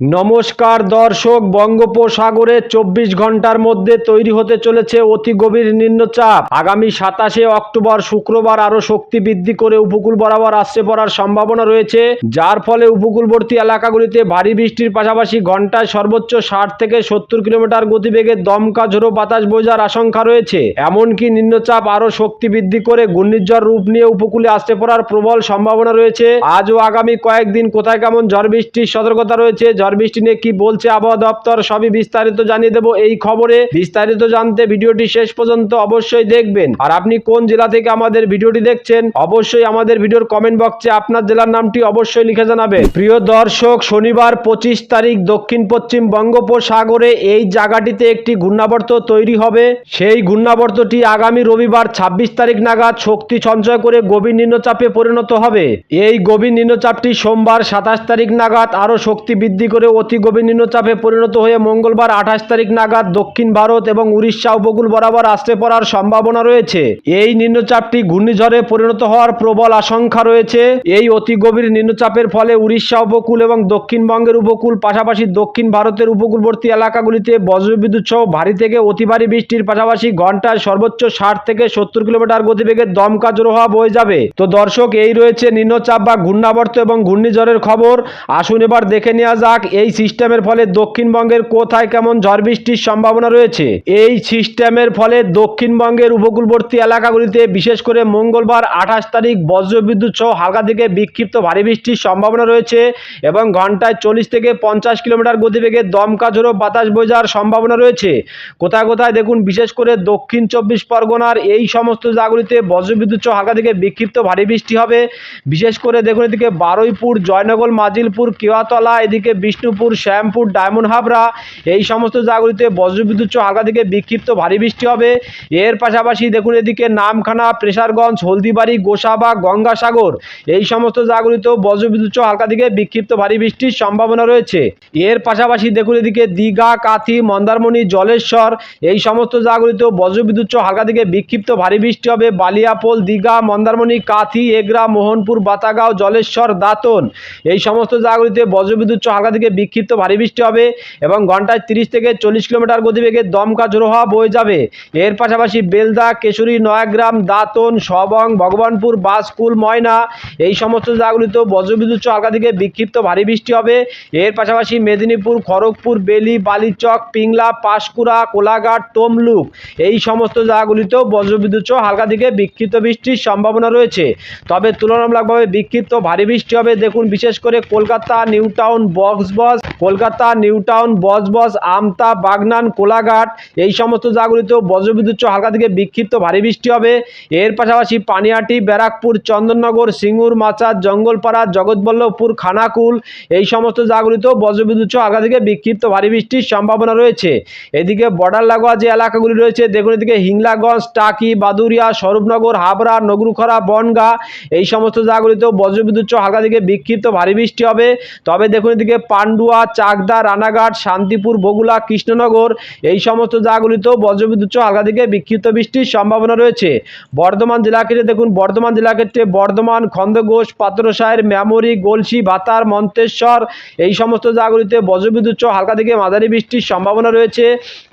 নমস্কার দর্শক, বঙ্গোপসাগরে চব্বিশ ঘণ্টার মধ্যে তৈরি হতে চলেছে অতি গভীর নিম্নচাপ। আগামী সাতাশে অক্টোবর শুক্রবার আরও শক্তি বৃদ্ধি করে উপকূল বরাবর আসছে পড়ার সম্ভাবনা রয়েছে। যার ফলে উপকূলবর্তী এলাকাগুলিতে ভারী বৃষ্টির পাশাপাশি ঘন্টায় সর্বোচ্চ ষাট থেকে সত্তর কিলোমিটার গতিবেগে দমকা ঝোড়ো বাতাস বোঝার আশঙ্কা রয়েছে। এমনকি নিম্নচাপ আরও শক্তি বৃদ্ধি করে ঘূর্ণিঝড় রূপ নিয়ে উপকূলে আসতে পড়ার প্রবল সম্ভাবনা রয়েছে। আজ ও আগামী কয়েকদিন কোথায় কেমন ঝড় বৃষ্টির সতর্কতা রয়েছে, ঝড় বৃষ্টি নিয়ে কি বলছে আবহাওয়া দপ্তর, সবই বিস্তারিত জানিয়ে দেবো এই খবরে। বিস্তারিত জানতে ভিডিওটি শেষ পর্যন্ত অবশ্যই দেখবেন। আর আপনি কোন জেলা থেকে আমাদের ভিডিওটি দেখছেন, অবশ্যই আমাদের ভিডিওর কমেন্ট বক্সে আপনার জেলার নামটি অবশ্যই লিখে জানাবেন। প্রিয় দর্শক, শনিবার পঁচিশ তারিখ দক্ষিণ পশ্চিম বঙ্গোপসাগরে এই জায়গাটিতে একটি ঘূর্ণাবর্ত তৈরি হবে। সেই ঘূর্ণাবর্তটি আগামী রবিবার ছাব্বিশ তারিখ নাগাদ শক্তি সঞ্চয় করে গভীর নিম্নচাপে পরিণত হবে। এই গভীর নিম্নচাপটি সোমবার সাতাশ তারিখ নাগাদ আরও শক্তি বৃদ্ধি করে অতি গভীর নিম্নচাপে পরিণত হয়ে মঙ্গলবার আঠাশ তারিখ নাগাদ দক্ষিণ ভারত এবং উড়িষ্যা উপকূল বরাবর আসতে পড়ার সম্ভাবনা রয়েছে। এই নিম্নচাপটি ঘূর্ণিঝড়ে পরিণত হওয়ার প্রবল আশঙ্কা রয়েছে। এই অতি গভীর নিম্নচাপের ফলে উড়িষ্যা উপকূল এবং দক্ষিণবঙ্গের উপকূল, পাশাপাশি দক্ষিণ ভারতের উপকূলবর্তী এলাকাগুলিতে বজ্রবিদ্যুৎ সহ ভারী থেকে অতি ভারী বৃষ্টির পাশাপাশি ঘন্টায় সর্বোচ্চ ষাট থেকে সত্তর কিলোমিটার গতিবেগে দমকা জোর হওয়া বয়ে যাবে। তো দর্শক, এই রয়েছে নিম্নচাপ বা ঘূর্ণাবর্ত এবং ঘূর্ণিঝড়ের খবর। আসুন এবার দেখে নেওয়া যাক এই সিস্টেমের ফলে দক্ষিণবঙ্গের কোথায় কেমন ঝড় বৃষ্টির সম্ভাবনা রয়েছে? এই সিস্টেমের ফলে দক্ষিণবঙ্গের উপকূলবর্তী এলাকাগুলিতে, বিশেষ করে মঙ্গলবার আঠাশ তারিখ বজ্রবিদ্যুৎ সহ হালকা থেকে বিক্ষিপ্ত ভারী বৃষ্টির সম্ভাবনা রয়েছে এবং ঘন্টায় চল্লিশ থেকে পঞ্চাশ কিলোমিটার গতিবেগে দমকা ঝোড়ো বাতাস বোঝার সম্ভাবনা রয়েছে। কোথায় কোথায় দেখুন, বিশেষ করে দক্ষিণ চব্বিশ পরগনার এই সমস্ত জায়গাগুলিতে বজ্রবিদ্যুৎ সহ হালকা থেকে বিক্ষিপ্ত ভারী বৃষ্টি হবে। বিশেষ করে দেখুন, এদিকে বারুইপুর, জয়নগর, মাজিলপুর, কেওয়াতলা, এদিকে বিষ্ণুপুর, শ্যামপুর, ডায়মন্ড হাবড়া, এই সমস্ত জায়গাগুলিতে বজ্রবিদ্যুৎ হালকা থেকে বিক্ষিপ্ত ভারী বৃষ্টি হবে। এর পাশাপাশি দেখুন এদিকে নামখানা, প্রেসারগঞ্জ, হলদিবাড়ি, গোসাবা, গঙ্গাসাগর, এই সমস্ত জায়গাগুলিতেও বজ্রবিদ্যুৎ হালকা থেকে বিক্ষিপ্ত ভারী বৃষ্টির সম্ভাবনা রয়েছে। এর পাশাপাশি দেখুন এদিকে দীঘা, কাথি, মন্দারমণি, জলেশ্বর, এই সমস্ত জায়গাগুলিতেও বজ্রবিদ্যুৎ হালকা থেকে বিক্ষিপ্ত ভারী বৃষ্টি হবে। বালিয়াপোল, দীঘা, মন্দারমণি, কাথি, এগরা, মোহনপুর, বাতাগাঁও, জলেশ্বর, দাতন, এই সমস্ত জায়গাগুলিতে বজ্রবিদ্যুৎ হালকা থেকে বিক্ষিপ্ত ভারী বৃষ্টি হবে এবং ঘন্টায় তিরিশ থেকে চল্লিশ কিলোমিটার গতিবেগে দমকা জোর হওয়া বয়ে যাবে। এর পাশাপাশি বেলদা, কেশরী, নয়াগ্রাম, দাঁতন, সবং, ভগবানপুর, বাসকুল, ময়না এই সমস্ত জায়গাগুলিতেও বজ্রবিদ্যুৎ হালকা থেকে বিক্ষিপ্ত ভারী বৃষ্টি হবে। এর পাশাপাশি মেদিনীপুর, খড়গপুর, বেলি, বালিচক, পিংলা, পাঁশকুড়া, কোলাঘাট, তমলুক এই সমস্ত জায়গাগুলিতেও বজ্রবিদ্যুৎ হালকা থেকে বিক্ষিপ্ত বৃষ্টির সম্ভাবনা রয়েছে। তবে তুলনামূলকভাবে বিক্ষিপ্ত ভারী বৃষ্টি হবে। দেখুন, বিশেষ করে কলকাতা নিউ টাউন বস কলকাতা নিউ টাউন বসবস আমতা, বাগনান, কোলাঘাট, এই সমস্ত জায়গাগুলিতেও বজ্রবিদ্যুৎ হালকা থেকে বিক্ষিপ্ত ভারী বৃষ্টি হবে। এর পাশাপাশি পানিয়াটি, ব্যারাকপুর, চন্দননগর, সিঙ্গুর, মাচার, জঙ্গলপাড়া, জগৎবল্লভপুর, খানাকুল, এই সমস্ত জায়গাগুলিতেও বজ্রবিদ্যুৎ হালকা থেকে বিক্ষিপ্ত ভারী বৃষ্টির সম্ভাবনা রয়েছে। এদিকে বর্ডার লাগোয়া যে এলাকাগুলি রয়েছে, দেখুন এদিকে হিংলাগঞ্জ, টাকি, বাদুরিয়া, স্বরূপনগর, হাবড়া, নগরুখরা, বনগা, এই সমস্ত জায়গাগুলিতেও বজ্রবিদ্যুৎ হালকা থেকে বিক্ষিপ্ত ভারী বৃষ্টি হবে। তবে দেখুন এদিকে পান্ডুয়া চাকদা, রানাঘাট, শান্তিপুর বগুলা কৃষ্ণনগর এই সমস্ত জায়গাগুলিতেও বজ্রবিদ্যুৎ হালকা থেকে বিক্ষিপ্ত বৃষ্টির সম্ভাবনা রয়েছে। বর্ধমান জেলা ক্ষেত্রে দেখুন, বর্ধমান জেলা ক্ষেত্রে বর্ধমান খন্দঘোষ পাত্রসায়ের মেমরি, গলসি ভাতার মন্তেশ্বর এই সমস্ত জায়গাগুলিতে বজ্রবিদ্যুৎ হালকা থেকে মাঝারি বৃষ্টির সম্ভাবনা রয়েছে।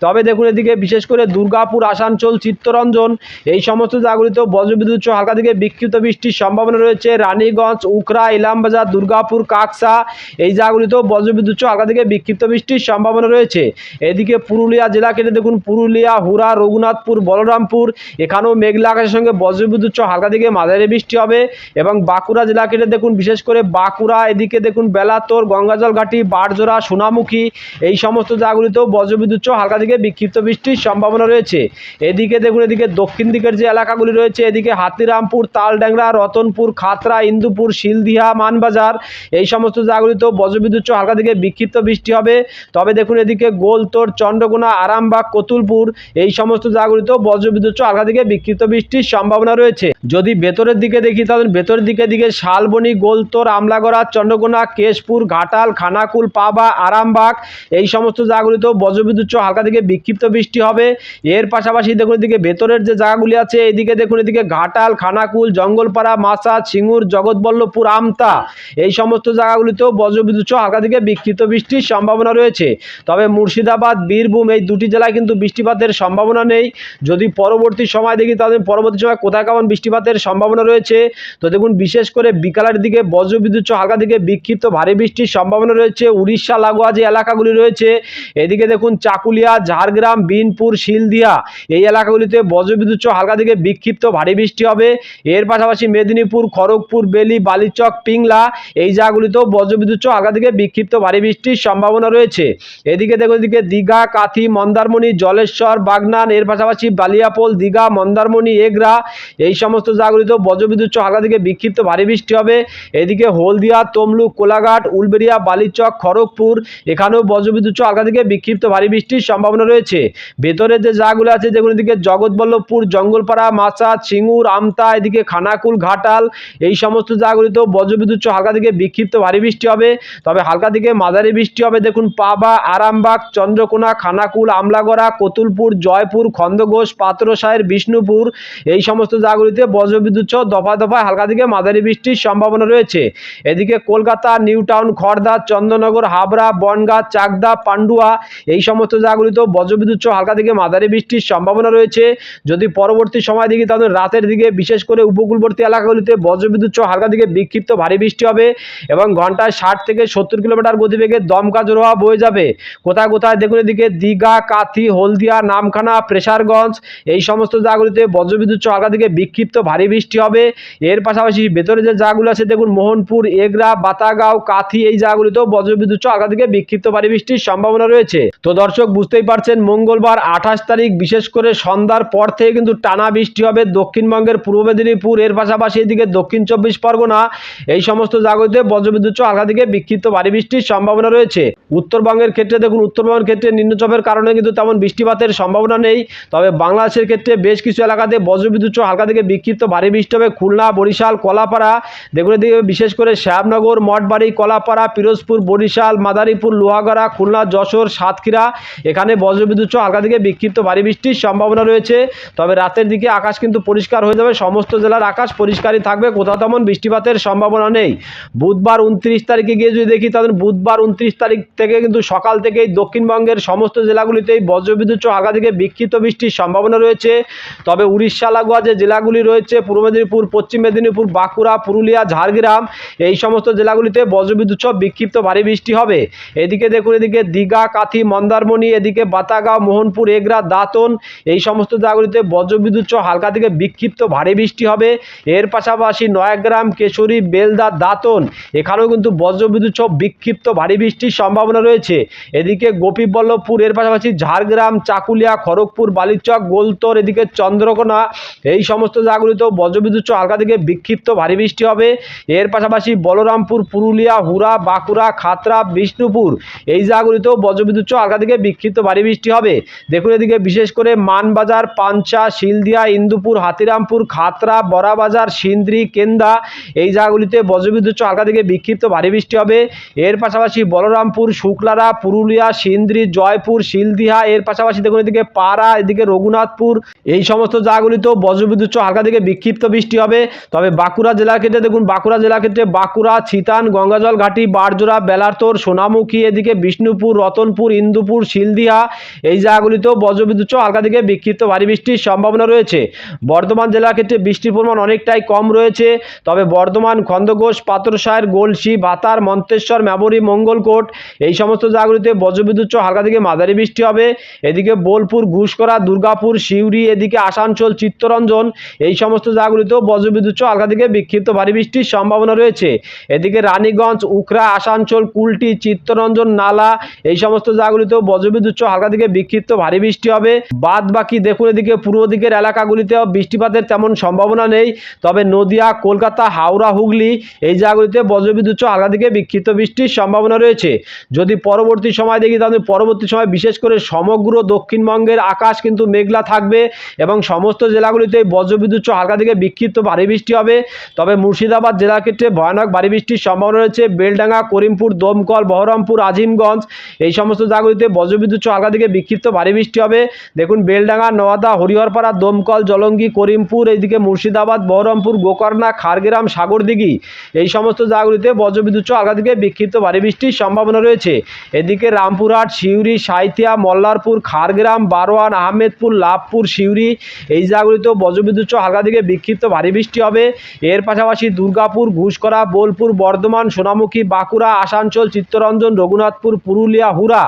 তবে দেখুন এদিকে বিশেষ করে দুর্গাপুর, আসানসোল, চিত্তরঞ্জন এই সমস্ত জায়গাগুলিতেও বজ্রবিদ্যুৎ হালকা থেকে বিক্ষিপ্ত বৃষ্টির সম্ভাবনা রয়েছে। রানীগঞ্জ উখরা ইলামবাজার, দুর্গাপুর, কাকসা এই জায়গাগুলিতেও বজ্রবিদ্যুৎ সহ হালকা থেকে বিক্ষিপ্ত বৃষ্টির সম্ভাবনা রয়েছে। এদিকে পুরুলিয়া জেলা কেটে দেখুন, পুরুলিয়া হুরা রঘুনাথপুর, বলরামপুর, এখানেও মেঘলা আকাশের সঙ্গে বজ্রবিদ্যুৎ হালকা থেকে মাঝারি বৃষ্টি হবে এবং বাঁকুড়া জেলা কেটে দেখুন, বিশেষ করে বাঁকুড়া, এদিকে দেখুন, বেলাতোর গঙ্গাজল ঘাটি বারজোড়া, সোনামুখী, এই সমস্ত জায়গাগুলিতেও বজ্রবিদ্যুৎ হালকা থেকে বিক্ষিপ্ত বৃষ্টির সম্ভাবনা রয়েছে। এদিকে দেখুন, এদিকে দক্ষিণ দিকের যে এলাকাগুলি রয়েছে, এদিকে হাতিরামপুর তালড্যাংরা রতনপুর, খাতরা, ইন্দুপুর, শিলদিহা, মানবাজার, এই সমস্ত জায়গাগুলিতেও বজ্রবিদ্যুৎ হালকা থেকে বিক্ষিপ্ত বৃষ্টি হবে। তবে দেখুন এদিকে গোলতোর, চন্দ্রকোনা, আরামবাগ, কতুলপুর এই সমস্ত জায়গাগুলিতেও বজ্রবিদ্যুৎ হালকা থেকে বিক্ষিপ্ত বৃষ্টির সম্ভাবনা রয়েছে। যদি ভেতরের দিকে দেখি তাহলে ভেতরের দিকে দিকে শালবনি, গোলতোর, আমলাগড়া, চন্দ্রকোনা, কেশপুর, ঘাটাল, খানাকুল, পাবা, আরামবাগ এই সমস্ত জায়গাগুলিতেও বজ্রবিদ্যুৎ হালকা থেকে বিক্ষিপ্ত বৃষ্টি হবে। এর পাশাপাশি দেখুন এদিকে ভেতরের যে জায়গাগুলি আছে, এদিকে দেখুন এদিকে ঘাটাল, খানাকুল, জঙ্গলপাড়া মাসা সিঙ্গুর, জগৎবল্লভপুর, আমতা এই সমস্ত জায়গাগুলিতেও বজ্রবিদ্যুৎ হালকা দিকে বিক্ষিপ্ত বৃষ্টির সম্ভাবনা রয়েছে। তবে মুর্শিদাবাদ, বীরভূম এই দুটি জেলায় কিন্তু বৃষ্টিপাতের সম্ভাবনা নেই। যদি পরবর্তী সময় দেখি তাদের পরবর্তী সময় কোথায় কেমন বৃষ্টিপাতের সম্ভাবনা রয়েছে? তো দেখুন, বিশেষ করে বিকালের দিকে বজ্রবিদ্যুৎ হালকা দিকে বিক্ষিপ্ত ভারী বৃষ্টির সম্ভাবনা রয়েছে। উড়িষ্যা, লাগোয়া যে এলাকাগুলি রয়েছে, এদিকে দেখুন চাকুলিয়া, ঝাড়গ্রাম, বিনপুর, শিলদিয়া, এই এলাকাগুলিতে বজ্রবিদ্যুৎ হালকা দিকে বিক্ষিপ্ত ভারী বৃষ্টি হবে। এর পাশাপাশি মেদিনীপুর, খড়গপুর, বেলি, বালিচক, পিংলা এই জায়গাগুলিতেও বজ্রবিদ্যুৎ হালকা দিকে বিক্ষিপ্ত ভারী বৃষ্টির সম্ভাবনা রয়েছে। এদিকে দেখুন এদিকে দীঘা, কাথি, মন্দারমণি, জলেশ্বর, বাগনান, এর পাশাপাশি বালিয়াপোল, দীঘা, মন্দারমণি, এগরা, এই সমস্ত জায়গাগুলিতেও বজ্রবিদ্যুৎ হালকা থেকে বিক্ষিপ্ত ভারী বৃষ্টি হবে। এদিকে হলদিয়া, তমলুক, কোলাঘাট, উলবেড়িয়া, বালিচক, খড়গপুর, এখানেও বজ্রবিদ্যুৎ হালকা থেকে বিক্ষিপ্ত ভারী বৃষ্টির সম্ভাবনা রয়েছে। ভেতরে যে জায়গাগুলো আছে, যেগুলো এদিকে জগৎবল্লভপুর, জঙ্গলপাড়া মাচা চিঙ্গুর আমতা, এদিকে খানাকুল, ঘাটাল, এই সমস্ত জায়গাগুলিতেও বজ্রবিদ্যুৎ হালকা থেকে বিক্ষিপ্ত ভারী বৃষ্টি হবে। তবে হালকা থেকে মাঝারি বৃষ্টি হবে। দেখুন, পাবা, আরামবাগ, চন্দ্রকোনা, খানাকুল, আমলাগড়া, কতুলপুর, জয়পুর খন্দঘোষ পাত্রসায়ের বিষ্ণুপুর, এই সমস্ত জায়গাগুলিতে বজ্রবিদ্যুৎ সহ দফা দফায় হালকা থেকে মাঝারি বৃষ্টির সম্ভাবনা রয়েছে। এদিকে কলকাতা নিউ টাউন খড়দা চন্দ্রনগর, হাবড়া, বনগাঁ, চাকদা, পান্ডুয়া, এই সমস্ত জায়গাগুলিতেও বজ্রবিদ্যুৎ সহ হালকা থেকে মাঝারি বৃষ্টির সম্ভাবনা রয়েছে। যদি পরবর্তী সময় দেখি, তাহলে রাতের দিকে বিশেষ করে উপকূলবর্তী এলাকাগুলিতে বজ্রবিদ্যুৎ সহ হালকা থেকে বিক্ষিপ্ত ভারী বৃষ্টি হবে এবং ঘন্টায় ষাট থেকে সত্তর কিলোমিটার গতিবেগে দমকা জোরোয়া বয়ে যাবে। কোথায় কোথায় দেখুন এদিকে দীঘা, কাথি, হলদিয়া, নামখানা, প্রেসারগঞ্জ, এই সমস্ত জায়গাগুলিতে বজ্রবিদ্যুৎ হালকা থেকে বিক্ষিপ্ত ভারী বৃষ্টি হবে। এর পাশাপাশি ভেতরে যে জায়গাগুলো আছে দেখুন মোহনপুর, এগরা, বাতাগাঁও, কাথি, এই জায়গাগুলিতেও বজ্রবিদ্যুৎ হালকা থেকে বিক্ষিপ্ত ভারী বৃষ্টির সম্ভাবনা রয়েছে। তো দর্শক, বুঝতেই পারছেন মঙ্গলবার আঠাশ তারিখ, বিশেষ করে সন্ধ্যার পর থেকে কিন্তু টানা বৃষ্টি হবে দক্ষিণবঙ্গের পূর্ব মেদিনীপুর, এর পাশাপাশি এদিকে দক্ষিণ চব্বিশ পরগনা, এই সমস্ত জায়গাগুলিতে বজ্রবিদ্যুৎ হালকা থেকে বিক্ষিপ্ত ভারী বৃষ্টির সম্ভাবনা রয়েছে। উত্তরবঙ্গের ক্ষেত্রে দেখুন, উত্তরবঙ্গের ক্ষেত্রে নিম্নচাপের কারণে কিন্তু তেমন বৃষ্টিপাতের সম্ভাবনা নেই। তবে বাংলাদেশের ক্ষেত্রে বেশ কিছু এলাকাতে বজ্রবিদ্যুৎ হালকা থেকে বিক্ষিপ্ত ভারী বৃষ্টি হবে। খুলনা, বরিশাল, কলাপাড়া, দেখুন এদিকে বিশেষ করে শ্যামনগর, মঠবাড়ি, কলাপাড়া, পিরোজপুর, বরিশাল, মাদারীপুর, লোহাগড়া, খুলনা, যশোর, সাতক্ষীরা, এখানে বজ্রবিদ্যুৎ হালকা থেকে বিক্ষিপ্ত ভারী বৃষ্টির সম্ভাবনা রয়েছে। তবে রাতের দিকে আকাশ কিন্তু পরিষ্কার হয়ে যাবে। সমস্ত জেলার আকাশ পরিষ্কারই থাকবে। কোথাও তেমন বৃষ্টিপাতের সম্ভাবনা নেই। বুধবার উনত্রিশ তারিখে গিয়ে যদি দেখি, তাহলে বুধবার উনত্রিশ তারিখ থেকে কিন্তু সকাল থেকেই দক্ষিণবঙ্গের সমস্ত জেলাগুলিতেই বজ্রবিদ্যুৎ হালকা থেকে বিক্ষিপ্ত বৃষ্টির সম্ভাবনা রয়েছে। তবে উড়িষ্যা, লাগোয়া যে জেলাগুলি রয়েছে, পূর্ব মেদিনীপুর, পশ্চিম মেদিনীপুর, বাঁকুড়া, পুরুলিয়া, ঝাড়গ্রাম, এই সমস্ত জেলাগুলিতে বজ্রবিদ্যুৎ বিক্ষিপ্ত ভারী বৃষ্টি হবে। এদিকে দেখুন, এদিকে দীঘা, কাথি, মন্দারমণি, এদিকে বাতাগাঁও, মোহনপুর, এগরা, দাতন, এই সমস্ত জায়গাগুলিতে বজ্রবিদ্যুৎ হালকা থেকে বিক্ষিপ্ত ভারী বৃষ্টি হবে। এর পাশাপাশি নয়াগ্রাম, কেশরী, বেলদা, দাতন, এখানেও কিন্তু বজ্রবিদ্যুৎ বিক্ষিপ্ত ভারী বৃষ্টির সম্ভাবনা রয়েছে। এদিকে গোপীবল্লভপুর, এর পাশাপাশি ঝাড়গ্রাম, চাকুলিয়া, খড়গপুর, বালিচক, গোলতর, এদিকে চন্দ্রকোনা, এই সমস্ত জায়গাগুলিতেও বজ্রবিদ্যুৎ হালকা থেকে বিক্ষিপ্ত ভারী বৃষ্টি হবে। এর পাশাপাশি বলরামপুর, পুরুলিয়া হুরা বাঁকুড়া, খাতড়া, বিষ্ণুপুর, এই জায়গাগুলিতেও বজ্রবিদ্যুৎ হালকা থেকে বিক্ষিপ্ত ভারী বৃষ্টি হবে। দেখুন এদিকে বিশেষ করে মানবাজার পাঞ্চা শিলদিয়া, ইন্দুপুর, হাতিরামপুর, খাতড়া, বড়াবাজার, সিন্দ্রি, কেন্দা, এই জায়গাগুলিতে বজ্রবিদ্যুৎ হালকা থেকে বিক্ষিপ্ত ভারী বৃষ্টি হবে। এর পাশাপাশি বলরামপুর, শুক্লারা, পুরুলিয়া, সিন্দ্রি, জয়পুর, শিলদিহা, এর পাশাপাশি দেখুন এদিকে পাড়া, এদিকে রঘুনাথপুর, এই সমস্ত জায়গাগুলিতেও বজ্রবিদ্যুৎ হালকা থেকে বিক্ষিপ্ত বৃষ্টি হবে। তবে বাঁকুড়া জেলার ক্ষেত্রে দেখুন, বাঁকুড়া জেলার ক্ষেত্রে বাঁকুড়া, ছিতান, গঙ্গাজল ঘাটি, বারজোড়া, বেলারতোর, সোনামুখী, এদিকে বিষ্ণুপুর, রতনপুর, ইন্দুপুর, শিলদিহা, এই জায়গাগুলিতেও বজ্রবিদ্যুৎ হালকা থেকে বিক্ষিপ্ত ভারী বৃষ্টির সম্ভাবনা রয়েছে। বর্ধমান জেলার ক্ষেত্রে বৃষ্টির পরিমাণ অনেকটাই কম রয়েছে। তবে বর্ধমান খন্দঘোষ পাত্রসায়ের গোলসি, বাতার, মন্তেশ্বর, মেমরি মঙ্গলকোট এই সমস্ত জায়গাগুলিতে বজ্রবিদ্যুৎ সহ হালকা থেকে মাঝারি বৃষ্টি হবে। এদিকে বোলপুর ঘুষকরা দুর্গাপুর, সিউড়ি, এদিকে আসানসোল, চিত্তরঞ্জন এই সমস্ত জায়গাগুলিতেও বজ্রবিদ্যুৎ সহ হালকা থেকে বিক্ষিপ্ত ভারী বৃষ্টির সম্ভাবনা রয়েছে। এদিকে রানীগঞ্জ উখরা আসানসোল, কুলটি, চিত্তরঞ্জন, নালা এই সমস্ত জায়গাগুলিতেও বজ্রবিদ্যুৎ হালকা থেকে বিক্ষিপ্ত ভারী বৃষ্টি হবে। বাদ বাকি দেখুন এদিকে পূর্ব দিকের এলাকাগুলিতেও বৃষ্টিপাতের তেমন সম্ভাবনা নেই। তবে নদিয়া, কলকাতা, হাওড়া, হুগলি এই জায়গাগুলিতে বজ্রবিদ্যুৎ হালকা থেকে বিক্ষিপ্ত বৃষ্টির সম্ভাবনা রয়েছে। যদি পরবর্তী সময় দেখি, তাহলে পরবর্তী সময় বিশেষ করে সমগ্র দক্ষিণবঙ্গের আকাশ কিন্তু মেঘলা থাকবে এবং সমস্ত জেলাগুলিতে বজ্রবিদ্যুৎ হালকা থেকে বিক্ষিপ্ত ভারী বৃষ্টি হবে। তবে মুর্শিদাবাদ জেলার ক্ষেত্রে ভয়ানক ভারী বৃষ্টির সম্ভাবনা রয়েছে। বেলডাঙ্গা, করিমপুর, দমকল, বহরমপুর, আজিমগঞ্জ এই সমস্ত জায়গাগুলিতে বজ্রবিদ্যুৎ হালকা থেকে বিক্ষিপ্ত ভারী বৃষ্টি হবে। দেখুন, বেলডাঙ্গা, নওয়াদা, হরিহরপাড়া, দমকল, জলঙ্গি, করিমপুর, এইদিকে মুর্শিদাবাদ, বহরমপুর, গোকর্ণা খারগ্রাম সাগরদিঘি এই সমস্ত জায়গাগুলিতে বজ্রবিদ্যুৎ হালকা থেকে বিক্ষিপ্ত ভারী বৃষ্টির সম্ভাবনা রয়েছে। এদিকে রামপুরহাট, সিউড়ি, সাঁইথিয়া, মল্লারপুর খারগ্রাম বারোয়ান, আহমেদপুর, লাভপুর, সিউড়ি এই জায়গাগুলিতেও বজ্রবিদ্যুৎ হালকা থেকে বিক্ষিপ্ত ভারী বৃষ্টি হবে। এর পাশাপাশি দুর্গাপুর, ঘুষকরা, বোলপুর, বর্ধমান, সোনামুখী, বাঁকুড়া, আসানসোল, চিত্তরঞ্জন, রঘুনাথপুর, পুরুলিয়া হুরা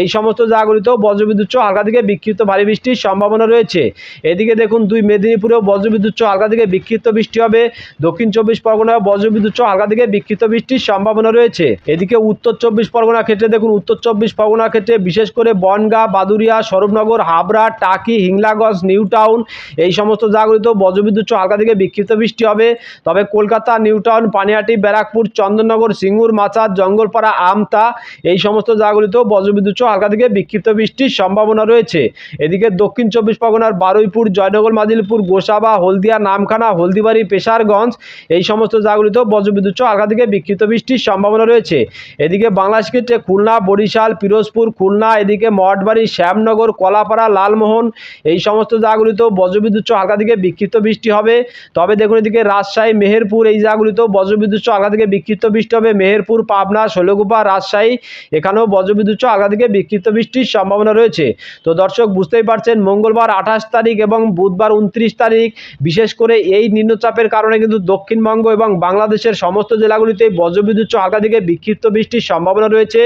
এই সমস্ত জায়গাগুলিতেও বজ্রবিদ্যুৎ হালকা থেকে বিক্ষিপ্ত ভারী বৃষ্টির সম্ভাবনা রয়েছে। এদিকে দেখুন, দুই মেদিনীপুরেও বজ্রবিদ্যুৎ হালকা থেকে বিক্ষিপ্ত বৃষ্টি হবে। দক্ষিণ চব্বিশ পরগনায় বজ্রবিদ্যুৎ হালকা থেকে বিক্ষিপ্ত বৃষ্টির সম্ভাবনা রয়েছে। এদিকে উত্তর চব্বিশ পরগনার ক্ষেত্রে দেখুন, উত্তর চব্বিশ পরগনা ক্ষেত্রে বিশেষ করে বনগাঁ বাদুরিয়া স্বরূপনগর, হাবড়া, টাকি, হিংলাগঞ্জ নিউ টাউন এই সমস্ত জায়গাগুলিতেও বজ্রবিদ্যুৎ হালকা থেকে বিক্ষিপ্ত বৃষ্টি হবে। তবে কলকাতা নিউ টাউন পানিহাটি, ব্যারাকপুর, চন্দননগর, সিঙ্গুর, মাচার, জঙ্গলপাড়া, আমতা, এই সমস্ত জায়গাগুলিতেও বজ্রবিদ্যুৎ হালকা থেকে বিক্ষিপ্ত বৃষ্টির সম্ভাবনা রয়েছে। এদিকে দক্ষিণ চব্বিশ পরগনার বারুইপুর, জয়নগর মাদিলপুর গোসাবা, হলদিয়া, নামখানা, হলদিবাড়ি, পেশারগঞ্জ, এই সমস্ত জায়গাগুলিতেও বজ্রবিদ্যুৎ হালকা থেকে বিক্ষিপ্ত বৃষ্টির সম্ভাবনা রয়েছে। এদিকে বাংলাদেশ ক্ষেত্রে খুলনা, বরিশাল, পিরোজপুর, খুলনা, এদিকে মঠবাড়ি, শ্যামনগর, কলাপাড়া, লালমোহন, এই সমস্ত জায়গাগুলিতেও বজ্রবিদ্যুৎ হালকা থেকে বিক্ষিপ্ত বৃষ্টি হবে। তবে দেখুন এদিকে রাজশাহী, মেহেরপুর এই জায়গাগুলিতেও বজ্রবিদ্যুৎ হালকা থেকে বিক্ষিপ্ত বৃষ্টি হবে। মেহেরপুর, পাবনা শৈলকুপা রাজশাহী, এখানেও বজ্রবিদ্যুৎ হালকা থেকে বিক্ষিপ্ত বৃষ্টির সম্ভাবনা রয়েছে। তো দর্শক, বুঝতেই পারছেন, মঙ্গলবার আঠাশ তারিখ এবং বুধবার উনত্রিশ তারিখ, বিশেষ করে এই নিম্নচাপের কারণে কিন্তু দক্ষিণবঙ্গ এবং বাংলাদেশের সমস্ত জেলাগুলিতে বজ্রবিদ্যুৎ হালকা থেকে বিক্ষিপ্ত বৃষ্টির সম্ভাবনা রয়েছে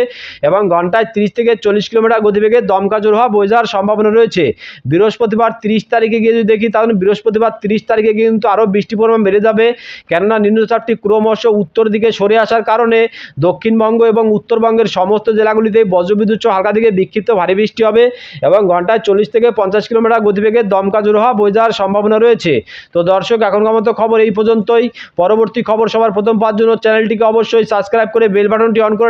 এবং ঘন্টায় তিরিশ থেকে চল্লিশ কিলোমিটার গতিবেগে দমকা জোর হওয়া যাওয়ার সম্ভাবনা রয়েছে। বৃহস্পতিবার তিরিশ তারিখে গিয়ে যদি দেখি, তাহলে বৃহস্পতিবার তিরিশ তারিখে গিয়ে কিন্তু আরও বৃষ্টির পরিমাণ বেড়ে যাবে। কেননা নিম্নচাপটি ক্রমশ উত্তর দিকে সরে আসার কারণে দক্ষিণবঙ্গ এবং উত্তরবঙ্গের সমস্ত জেলাগুলিতে বজ্রবিদ্যুৎ হালকা থেকে বিক্ষিপ্ত ভারী বৃষ্টি হবে এবং ঘন্টায় চল্লিশ থেকে পঞ্চাশ কিলোমিটার গতিবেগে দমকা জোর হওয়া যাওয়ার সম্ভাবনা রয়েছে। তো দর্শক, এখনকার মতো খবর এই পর্যন্তই। পরবর্তী খবর সবার প্রথম পাওয়ার জন্য চ্যানেলটিকে অবশ্যই সাবস্ক্রাইব করে বেল বাটনটি অন করে